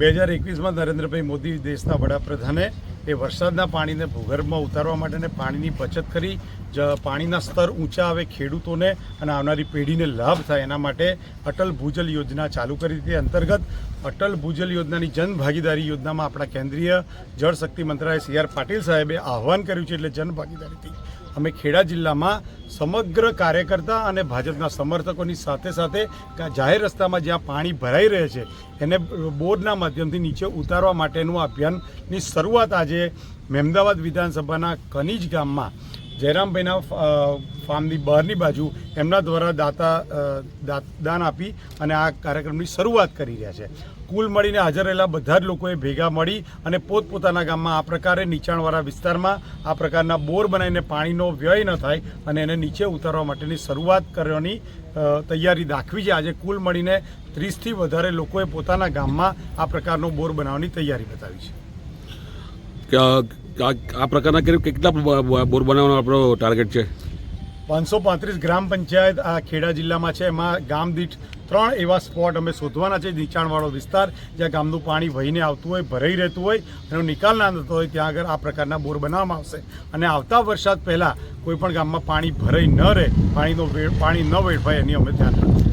બે હજાર એકવીસમાં નરેન્દ્રભાઈ મોદી દેશના વડાપ્રધાને એ વરસાદના પાણીને ભૂગર્ભમાં ઉતારવા માટેને પાણીની બચત કરી, જ પાણીના સ્તર ઊંચા આવે ખેડૂતોને અને આવનારી પેઢીને લાભ થાય એના માટે અટલ ભૂજલ યોજના ચાલુ કરી દીધી અંતર્ગત અટલ ભૂજલ યોજનાની જન ભાગીદારી યોજનામાં આપણા કેન્દ્રીય જળ શક્તિ મંત્રાલય સી આર પાટીલ સાહેબે આહવાન કર્યું છે, એટલે જન ભાગીદારીથી અમે ખેડા જિલ્લામાં સમગ્ર કાર્યકર્તા અને ભાજપના સમર્થકોની સાથે સાથે જાહેર રસ્તામાં જ્યાં પાણી ભરાઈ રહે છે, એને બોર્ડના માધ્યમથી નીચે ઉતારવા માટેનું અભિયાનની શરૂઆત આજે મહેમદાવાદ વિધાનસભાના કનીજ ગામમાં જયરામભાઈના ફાર્મની બહારની બાજુ એમના દ્વારા દાતા દાન આપી અને આ કાર્યક્રમની શરૂઆત કરી રહ્યા છે. કુલ મળીને હાજર રહેલા બધા જ લોકોએ ભેગા મળી અને પોતપોતાના ગામમાં આ પ્રકારે નીચાણવાળા વિસ્તારમાં આ પ્રકારના બોર બનાવીને પાણીનો વ્યય ન થાય અને એને નીચે ઉતારવા માટેની શરૂઆત કરવાની તૈયારી દાખવી છે. આજે કુલ મળીને ત્રીસથી વધારે લોકોએ પોતાના ગામમાં આ પ્રકારનો બોર બનાવવાની તૈયારી બતાવી છે. આ પ્રકારના કે- કેટલા બોર બનાવવાનો આપણો ટાર્ગેટ છે? પાંચસો પાંત્રીસ ગ્રામ પંચાયત આ ખેડા જિલ્લામાં છે. એમાં ગામ દીઠ ત્રણ એવા સ્પોટ અમે શોધવાના છે. નીચાણવાળો વિસ્તાર જ્યાં ગામનું પાણી વહીને આવતું હોય, ભરાઈ રહેતું હોય એનો નિકાલ ના થતો હોય ત્યાં આગળ આ પ્રકારના બોર બનાવવામાં આવશે. અને આવતા વરસાદ પહેલાં કોઈપણ ગામમાં પાણી ભરાઈ ન રહે, પાણીનો વેડ પાણી ન વેડફાય એની અમે ધ્યાન રાખીશું